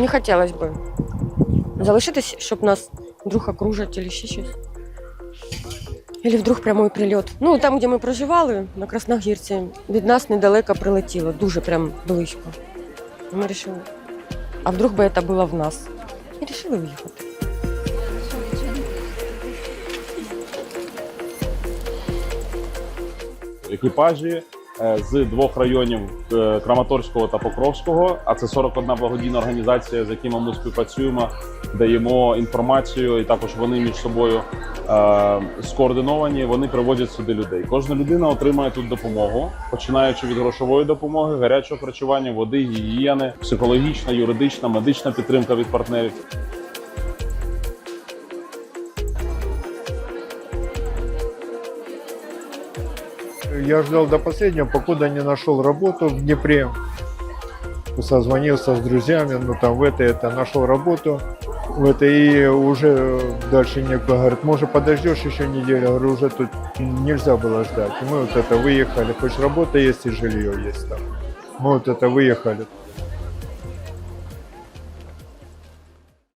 не хотілося б залишитись, щоб нас вдруг окружать чи ще щось. Или вдруг прямой прильот. Ну, там, де ми проживали, на Красногірці, від нас недалеко прилетіло, дуже прям близько. Ми вирішили, а вдруг би це було в нас? І вирішили уїхати. екіпажі з двох районів е, Краматорського та Покровського. А це 41 благодійна організація, з якими ми співпрацюємо, даємо інформацію, і також вони між собою е, скоординовані. Вони привозять сюди людей. Кожна людина отримає тут допомогу, починаючи від грошової допомоги, гарячого харчування, води, гігієни, психологічна, юридична, медична підтримка від партнерів. Я ждал до последнего, покуда не нашел работу в Днепре. Созвонился с друзьями, ну там в это, это нашел работу. В это и уже дальше некто говорит, может подождешь еще неделю, Я говорю, уже тут нельзя было ждать. Мы вот это выехали, хоть работа есть и жилье есть там. Мы вот это выехали.